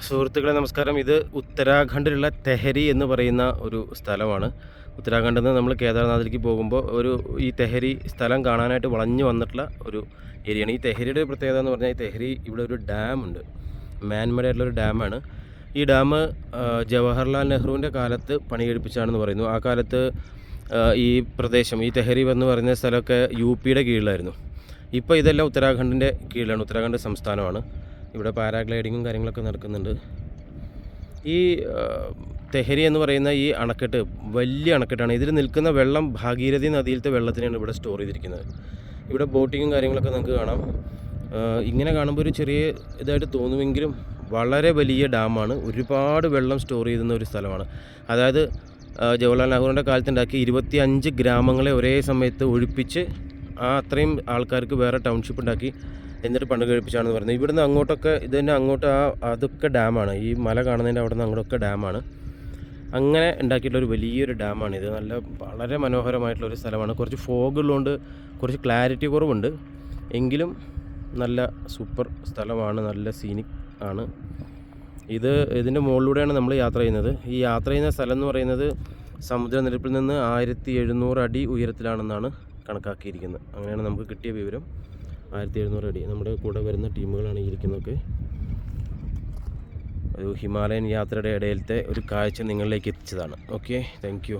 സുഹൃത്തുക്കളെ നമസ്കാരം. ഇത് ഉത്തരാഖണ്ഡിലുള്ള തെഹരി എന്ന് പറയുന്ന ഒരു സ്ഥലമാണ്. ഉത്തരാഖണ്ഡിൽ നിന്ന് നമ്മൾ കേദാർനാഥിലേക്ക് പോകുമ്പോൾ ഒരു ഈ തെഹരി സ്ഥലം കാണാനായിട്ട് വളഞ്ഞു വന്നിട്ടുള്ള ഒരു ഏരിയയാണ്. ഈ തെഹരിയുടെ പ്രത്യേകത എന്ന് പറഞ്ഞാൽ ഈ തെഹരി ഇവിടെ ഒരു ഡാം ഉണ്ട്. മാൻമേഡ് ഒരു ഡാമാണ് ഈ ഡാം ജവഹർലാൽ നെഹ്റുവിന്റെ കാലത്ത് പണി കഴിപ്പിച്ചാണെന്ന് പറയുന്നു. ആ കാലത്ത് ഈ പ്രദേശം ഈ തെഹരി എന്ന് പറയുന്ന സ്ഥലമൊക്കെ യു പിയുടെ കീഴിലായിരുന്നു. ഇപ്പോൾ ഇതെല്ലാം ഉത്തരാഖണ്ഡിന്റെ കീഴിലാണ്. ഉത്തരാഖണ്ഡ് സംസ്ഥാനമാണ്. ഇവിടെ പാരാഗ്ലൈഡിങ്ങും കാര്യങ്ങളൊക്കെ നടക്കുന്നുണ്ട്. ഈ തെഹരി എന്ന് പറയുന്ന ഈ അണക്കെട്ട് വലിയ അണക്കെട്ടാണ്. ഇതിൽ നിൽക്കുന്ന വെള്ളം ഭാഗീരഥി നദിയിലത്തെ വെള്ളത്തിനാണ് ഇവിടെ സ്റ്റോർ ചെയ്തിരിക്കുന്നത്. ഇവിടെ ബോട്ടിങ്ങും കാര്യങ്ങളൊക്കെ നമുക്ക് കാണാം. ഇങ്ങനെ കാണുമ്പോൾ ഒരു ചെറിയ ഇതായിട്ട് തോന്നുമെങ്കിലും വളരെ വലിയ ഡാമാണ്. ഒരുപാട് വെള്ളം സ്റ്റോർ ചെയ്യുന്ന ഒരു സ്ഥലമാണ്. അതായത് ജവഹർലാൽ നെഹ്റുവിന്റെ കാലത്തുണ്ടാക്കി ഇരുപത്തി അഞ്ച് ഗ്രാമങ്ങളെ ഒരേ സമയത്ത് ഒഴിപ്പിച്ച് ആ അത്രയും ആൾക്കാർക്ക് വേറെ ടൗൺഷിപ്പ് ഉണ്ടാക്കി. എന്നിട്ട് പണ്ട് കഴിപ്പിച്ചാണെന്ന് പറയുന്നത്. ഇവിടുന്ന് അങ്ങോട്ടൊക്കെ ഇത് തന്നെ അങ്ങോട്ട് ആ അതൊക്കെ ഡാമാണ്. ഈ മല കാണുന്നതിന്റെ അവിടെ നിന്ന് അങ്ങോട്ടൊക്കെ ഡാമാണ്. അങ്ങനെ ഉണ്ടാക്കിയിട്ടുള്ള ഒരു വലിയൊരു ഡാമാണ് ഇത്. നല്ല വളരെ മനോഹരമായിട്ടുള്ള ഒരു സ്ഥലമാണ്. കുറച്ച് ഫോഗ് ഉള്ളതുകൊണ്ട് കുറച്ച് ക്ലാരിറ്റി കുറവുണ്ട്. എങ്കിലും നല്ല സൂപ്പർ സ്ഥലമാണ് നല്ല സീനിക് ആണ്. ഇത് ഇതിന്റെ മുകളിലൂടെയാണ് നമ്മൾ യാത്ര ചെയ്യുന്നത്. ഈ യാത്ര ചെയ്യുന്ന സ്ഥലം എന്ന് പറയുന്നത് സമുദ്രനിരപ്പിൽ നിന്ന് ആയിരത്തി എഴുന്നൂറ് അടി ഉയരത്തിലാണെന്നാണ് കണക്കാക്കിയിരിക്കുന്നത്. അങ്ങനെയാണ് നമുക്ക് കിട്ടിയ വിവരം. ആയിരത്തി എഴുന്നൂറ് അടി. നമ്മുടെ കൂടെ വരുന്ന ടീമുകളാണ് ഇരിക്കുന്നതൊക്കെ. ഒരു ഹിമാലയൻ യാത്രയുടെ ഇടയിലത്തെ ഒരു കാഴ്ച നിങ്ങളിലേക്ക് എത്തിച്ചതാണ്. Okay thank